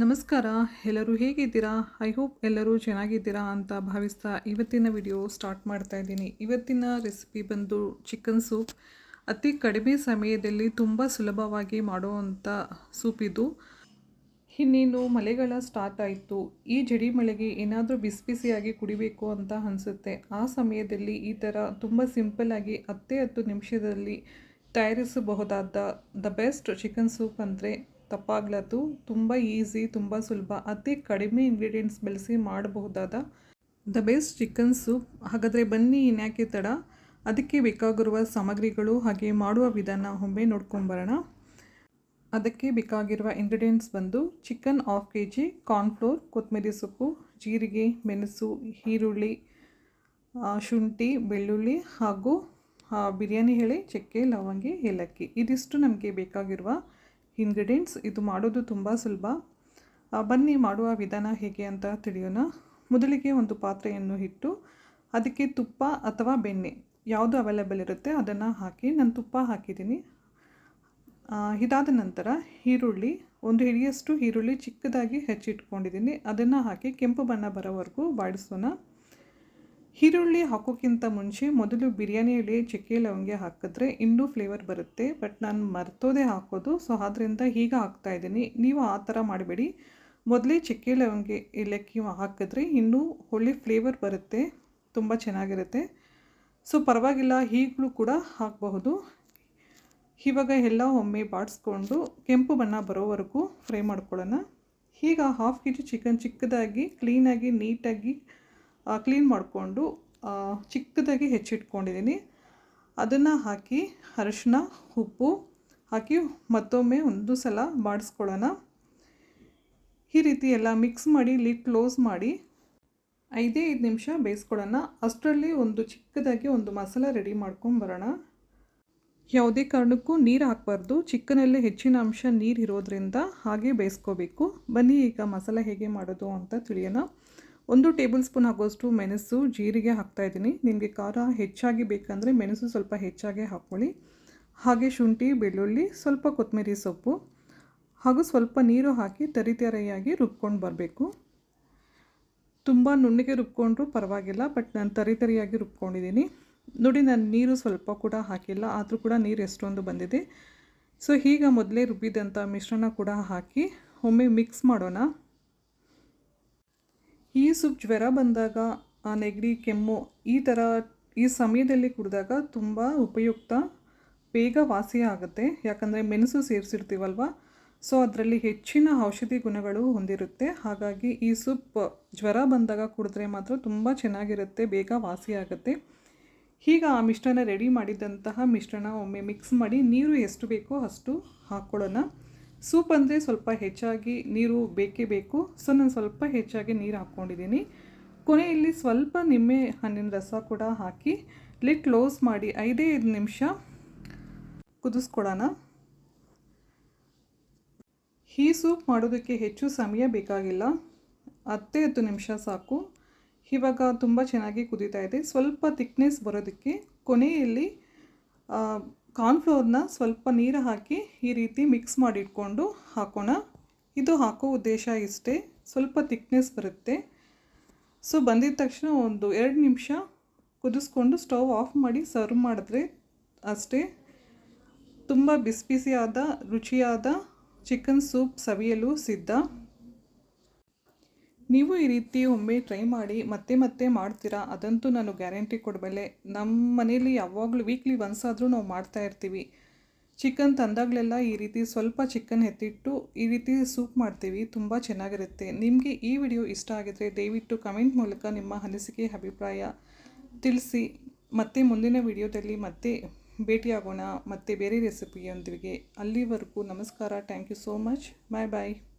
ನಮಸ್ಕಾರ, ಎಲ್ಲರೂ ಹೇಗಿದ್ದೀರಾ? ಐ ಹೋಪ್ ಎಲ್ಲರೂ ಚೆನ್ನಾಗಿದ್ದೀರಾ ಅಂತ ಭಾವಿಸ್ತಾ ಇವತ್ತಿನ ವಿಡಿಯೋ ಸ್ಟಾರ್ಟ್ ಮಾಡ್ತಾ ಇದ್ದೀನಿ. ಇವತ್ತಿನ ರೆಸಿಪಿ ಬಂದು ಚಿಕನ್ ಸೂಪ್ ಅತಿ ಕಡಿಮೆ ಸಮಯದಲ್ಲಿ ತುಂಬ ಸುಲಭವಾಗಿ ಮಾಡುವಂಥ ಸೂಪ್ ಇದು. ಇನ್ನೇನು ಮಳೆಗಳ ಸ್ಟಾರ್ಟ್ ಆಯಿತು. ಈ ಜಡಿ ಮಳೆಗೆ ಏನಾದರೂ ಬಿಸಿ ಬಿಸಿಯಾಗಿ ಕುಡಿಬೇಕು ಅಂತ ಅನಿಸುತ್ತೆ. ಆ ಸಮಯದಲ್ಲಿ ಈ ಥರ ತುಂಬ ಸಿಂಪಲ್ಲಾಗಿ ಹತ್ತೇ ಹತ್ತು ನಿಮಿಷದಲ್ಲಿ ತಯಾರಿಸಬಹುದಾದ ದ ಬೆಸ್ಟ್ ಚಿಕನ್ ಸೂಪ್ ಅಂದರೆ ತಪ್ಪಾಗ್ಲತ್ತು ತುಂಬ ಈಸಿ ತುಂಬ ಸುಲಭ. ಅತಿ ಕಡಿಮೆ ಇಂಗ್ರೀಡಿಯೆಂಟ್ಸ್ ಬಳಸಿ ಮಾಡಬಹುದಾದ ದ ಬೆಸ್ಟ್ ಚಿಕನ್ ಸೂಪ್ ಹಾಗಾದರೆ ಬನ್ನಿ ಇನ್ಯಾಕೆ ತಡ? ಅದಕ್ಕೆ ಬೇಕಾಗಿರುವ ಸಾಮಗ್ರಿಗಳು ಹಾಗೆ ಮಾಡುವ ವಿಧಾನ ಒಮ್ಮೆ ನೋಡ್ಕೊಂಬರೋಣ ಅದಕ್ಕೆ ಬೇಕಾಗಿರುವ ಇಂಗ್ರೀಡಿಯೆಂಟ್ಸ್ ಬಂದು chicken half K G cornflour ಕೊತ್ತಂಬರಿ ಸೊಪ್ಪು, ಜೀರಿಗೆ, ಮೆಣಸು, ಈರುಳ್ಳಿ ಶುಂಠಿ, ಬೆಳ್ಳುಳ್ಳಿ ಹಾಗೂ ಬಿರಿಯಾನಿ ಎಳೆ, ಚಕ್ಕೆ, ಲವಂಗಿ, ಏಲಕ್ಕಿ. ಇದಿಷ್ಟು ನಮಗೆ ಬೇಕಾಗಿರುವ ಇಂಗ್ರೀಡಿಯೆಂಟ್ಸ್ ಇದು ಮಾಡೋದು ತುಂಬ ಸುಲಭ. ಬನ್ನಿ ಮಾಡುವ ವಿಧಾನ ಹೇಗೆ ಅಂತ ತಿಳಿಯೋಣ. ಮೊದಲಿಗೆ ಒಂದು ಪಾತ್ರೆಯನ್ನು ಇಟ್ಟು ಅದಕ್ಕೆ ತುಪ್ಪ ಅಥವಾ ಬೆಣ್ಣೆ ಯಾವುದು ಅವೈಲೇಬಲ್ ಇರುತ್ತೆ ಅದನ್ನು ಹಾಕಿ, ನಾನು ತುಪ್ಪ ಹಾಕಿದ್ದೀನಿ. ಇದಾದ ನಂತರ ಈರುಳ್ಳಿ, ಒಂದು ಹಿಡಿಯಷ್ಟು ಈರುಳ್ಳಿ ಚಿಕ್ಕದಾಗಿ ಹೆಚ್ಚಿಟ್ಕೊಂಡಿದ್ದೀನಿ. ಅದನ್ನು ಹಾಕಿ ಕೆಂಪು ಬಣ್ಣ ಬರೋವರೆಗೂ ಬಾಡಿಸೋಣ. ಈರುಳ್ಳಿ ಹಾಕೋಕ್ಕಿಂತ ಮುಂಚೆ ಮೊದಲು ಬಿರಿಯಾನಿ ಎಲೆ ಚಕ್ಕೆ ಲವಂಗೆ ಹಾಕಿದ್ರೆ ಇನ್ನೂ ಫ್ಲೇವರ್ ಬರುತ್ತೆ. ಬಟ್ ನಾನು ಮರ್ತೋದೇ ಹಾಕೋದು ಸೊ ಆದ್ದರಿಂದ ಈಗ ಹಾಕ್ತಾ ಇದ್ದೀನಿ. ನೀವು ಆ ಥರ ಮಾಡಬೇಡಿ. ಮೊದಲೇ ಚಕ್ಕೆ ಲವಂಗೆ ಏಲಕ್ಕಿ ಹಾಕಿದ್ರೆ ಇನ್ನೂ ಒಳ್ಳೆ ಫ್ಲೇವರ್ ಬರುತ್ತೆ. ತುಂಬ ಚೆನ್ನಾಗಿರುತ್ತೆ. ಸೊ ಪರವಾಗಿಲ್ಲ, ಈಗಲೂ ಕೂಡ ಹಾಕಬಹುದು. ಇವಾಗ ಎಲ್ಲ ಒಮ್ಮೆ ಬಾಡಿಸ್ಕೊಂಡು ಕೆಂಪು ಬಣ್ಣ ಬರೋವರೆಗೂ ಫ್ರೈ ಮಾಡ್ಕೊಳ್ಳೋಣ. ಈಗ ಹಾಫ್ ಕೆ ಜಿ ಚಿಕನ್ ಚಿಕ್ಕದಾಗಿ ಕ್ಲೀನಾಗಿ ನೀಟಾಗಿ ಕ್ಲೀನ್ ಮಾಡಿಕೊಂಡು ಚಿಕ್ಕದಾಗಿ ಹೆಚ್ಚಿಟ್ಕೊಂಡಿದ್ದೀನಿ ಅದನ್ನು ಹಾಕಿ ಅರಶಿನ, ಉಪ್ಪು ಹಾಕಿ ಮತ್ತೊಮ್ಮೆ ಒಂದು ಸಲ ಬಾಡಿಸ್ಕೊಳ್ಳೋಣ. ಈ ರೀತಿ ಎಲ್ಲ ಮಿಕ್ಸ್ ಮಾಡಿ ಲಿಡ್ ಕ್ಲೋಸ್ ಮಾಡಿ ಐದೇ ಐದು ನಿಮಿಷ ಬೇಯಿಸ್ಕೊಳ್ಳೋಣ. ಅಷ್ಟರಲ್ಲಿ ಒಂದು ಚಿಕ್ಕದಾಗಿ ಒಂದು ಮಸಾಲ ರೆಡಿ ಮಾಡ್ಕೊಂಬರೋಣ ಯಾವುದೇ ಕಾರಣಕ್ಕೂ ನೀರು ಹಾಕಬಾರ್ದು. ಚಿಕ್ಕನಲ್ಲೇ ಹೆಚ್ಚಿನ ಅಂಶ ನೀರು ಇರೋದ್ರಿಂದ ಹಾಗೆ ಬೇಯಿಸ್ಕೋಬೇಕು. ಬನ್ನಿ, ಈಗ ಮಸಾಲೆ ಹೇಗೆ ಮಾಡೋದು ಅಂತ ತಿಳಿಯೋಣ. ಒಂದು ಟೇಬಲ್ ಸ್ಪೂನ್ ಆಗೋಷ್ಟು ಮೆಣಸು ಜೀರಿಗೆ ಹಾಕ್ತಾಯಿದ್ದೀನಿ ನಿಮಗೆ ಖಾರ ಹೆಚ್ಚಾಗಿ ಬೇಕಂದರೆ ಮೆಣಸು ಸ್ವಲ್ಪ ಹೆಚ್ಚಾಗಿ ಹಾಕ್ಕೊಳ್ಳಿ. ಹಾಗೆ ಶುಂಠಿ, ಬೆಳ್ಳುಳ್ಳಿ, ಸ್ವಲ್ಪ ಕೊತ್ತಂಬರಿ ಸೊಪ್ಪು ಹಾಗೂ ಸ್ವಲ್ಪ ನೀರು ಹಾಕಿ ತರಿತರಿಯಾಗಿ ರುಬ್ಕೊಂಡು ಬರಬೇಕು. ತುಂಬ ನುಣ್ಣಗೆ ರುಬ್ಕೊಂಡ್ರೂ ಪರವಾಗಿಲ್ಲ, ಬಟ್ ನಾನು ತರಿತರಿಯಾಗಿ ರುಬ್ಕೊಂಡಿದ್ದೀನಿ. ನೋಡಿ, ನಾನು ನೀರು ಸ್ವಲ್ಪ ಕೂಡ ಹಾಕಿಲ್ಲ, ಆದರೂ ಕೂಡ ನೀರು ಎಷ್ಟೊಂದು ಬಂದಿದೆ. ಸೊ, ಈಗ ಮೊದಲೇ ರುಬ್ಬಿದಂಥ ಮಿಶ್ರಣ ಕೂಡ ಹಾಕಿ ಒಮ್ಮೆ ಮಿಕ್ಸ್ ಮಾಡೋಣ. ಈ ಸೂಪ್ ಜ್ವರ ಬಂದಾಗ, ಆ ನೆಗಡಿ, ಕೆಮ್ಮು ಈ ಥರ ಈ ಸಮಯದಲ್ಲಿ ಕುಡಿದಾಗ ತುಂಬ ಉಪಯುಕ್ತ, ಬೇಗ ವಾಸಿ ಆಗುತ್ತೆ. ಯಾಕಂದರೆ ಮೆಣಸು ಸೇರಿಸಿರ್ತೀವಲ್ವ? ಸೊ, ಅದರಲ್ಲಿ ಹೆಚ್ಚಿನ ಔಷಧಿ ಗುಣಗಳು ಹೊಂದಿರುತ್ತೆ. ಹಾಗಾಗಿ ಈ ಸೂಪ್ ಜ್ವರ ಬಂದಾಗ ಕುಡಿದ್ರೆ ಮಾತ್ರ ತುಂಬ ಚೆನ್ನಾಗಿರುತ್ತೆ, ಬೇಗ ವಾಸಿ ಆಗುತ್ತೆ. ಈಗ ಆ ಮಿಶ್ರಣ ರೆಡಿ ಮಾಡಿದಂತಹ ಮಿಶ್ರಣ ಒಮ್ಮೆ ಮಿಕ್ಸ್ ಮಾಡಿ ನೀರು ಎಷ್ಟು ಬೇಕೋ ಅಷ್ಟು ಹಾಕ್ಕೊಳ್ಳೋಣ ಸೂಪ್ ಅಂದರೆ ಸ್ವಲ್ಪ ಹೆಚ್ಚಾಗಿ ನೀರು ಬೇಕೇ ಬೇಕು. ಸೊ, ನಾನು ಸ್ವಲ್ಪ ಹೆಚ್ಚಾಗಿ ನೀರು ಹಾಕ್ಕೊಂಡಿದ್ದೀನಿ ಕೊನೆಯಲ್ಲಿ ಸ್ವಲ್ಪ ನಿಂಬೆ ಹಣ್ಣಿನ ರಸ ಕೂಡ ಹಾಕಿ ಲಿಟ್ ಕ್ಲೋಸ್ ಮಾಡಿ ಐದೇ ಐದು ನಿಮಿಷ ಕುದಿಸ್ಕೊಡೋಣ. ಈ ಸೂಪ್ ಮಾಡೋದಕ್ಕೆ ಹೆಚ್ಚು ಸಮಯ ಬೇಕಾಗಿಲ್ಲ. ಹತ್ತೇ ಹತ್ತು ನಿಮಿಷ ಸಾಕು. ಇವಾಗ ತುಂಬ ಚೆನ್ನಾಗಿ ಕುದೀತಾ ಇದೆ. ಸ್ವಲ್ಪ ತಿಕ್ನೆಸ್ ಬರೋದಕ್ಕೆ ಕೊನೆಯಲ್ಲಿ ಕಾರ್ನ್ಫ್ಲೋರ್ನ ಸ್ವಲ್ಪ ನೀರು ಹಾಕಿ ಈ ರೀತಿ ಮಿಕ್ಸ್ ಮಾಡಿಟ್ಕೊಂಡು ಹಾಕೋಣ. ಇದು ಹಾಕೋ ಉದ್ದೇಶ ಇಷ್ಟೇ. ಸ್ವಲ್ಪ ತಿಕ್ನೆಸ್ ಬರುತ್ತೆ. ಸೊ ಬಂದಿದ ತಕ್ಷಣ ಒಂದು ಎರಡು ನಿಮಿಷ ಕುದಿಸ್ಕೊಂಡು ಸ್ಟವ್ ಆಫ್ ಮಾಡಿ ಸರ್ವ್ ಮಾಡಿದ್ರೆ ಅಷ್ಟೇ. ತುಂಬ ಬಿಸಿ ಬಿಸಿಯಾದ, ರುಚಿಯಾದ ಚಿಕನ್ ಸೂಪ್ ಸವಿಯಲು ಸಿದ್ಧ. ನೀವು ಈ ರೀತಿ ಒಮ್ಮೆ ಟ್ರೈ ಮಾಡಿ ಮತ್ತೆ ಮತ್ತೆ ಮಾಡ್ತೀರಾ? ಅದಂತೂ ನಾನು ಗ್ಯಾರಂಟಿ ಕೊಡಬಲ್ಲೆ. ನಮ್ಮ ಮನೇಲಿ ಯಾವಾಗಲೂ ವೀಕ್ಲಿ ಒನ್ಸ್ ಆದರೂ ನಾವು ಮಾಡ್ತಾ ಇರ್ತೀವಿ. ಚಿಕನ್ ತಂದಾಗಲೆಲ್ಲ ಈ ರೀತಿ ಸ್ವಲ್ಪ ಚಿಕನ್ ಎತ್ತಿಟ್ಟು ಈ ರೀತಿ ಸೂಪ್ ಮಾಡ್ತೀವಿ. ತುಂಬ ಚೆನ್ನಾಗಿರುತ್ತೆ. ನಿಮಗೆ ಈ ವಿಡಿಯೋ ಇಷ್ಟ ಆಗಿದ್ರೆ ದಯವಿಟ್ಟು ಕಮೆಂಟ್ ಮೂಲಕ ನಿಮ್ಮ ಅನಿಸಿಕೆ, ಅಭಿಪ್ರಾಯ ತಿಳಿಸಿ. ಮತ್ತೆ ಮುಂದಿನ ವಿಡಿಯೋದಲ್ಲಿ ಮತ್ತೆ ಭೇಟಿಯಾಗೋಣ. ಮತ್ತೆ ಬೇರೆ ರೆಸಿಪಿಯೊಂದಿಗೆ ಅಲ್ಲಿವರೆಗೂ ನಮಸ್ಕಾರ. Thank you so much bye bye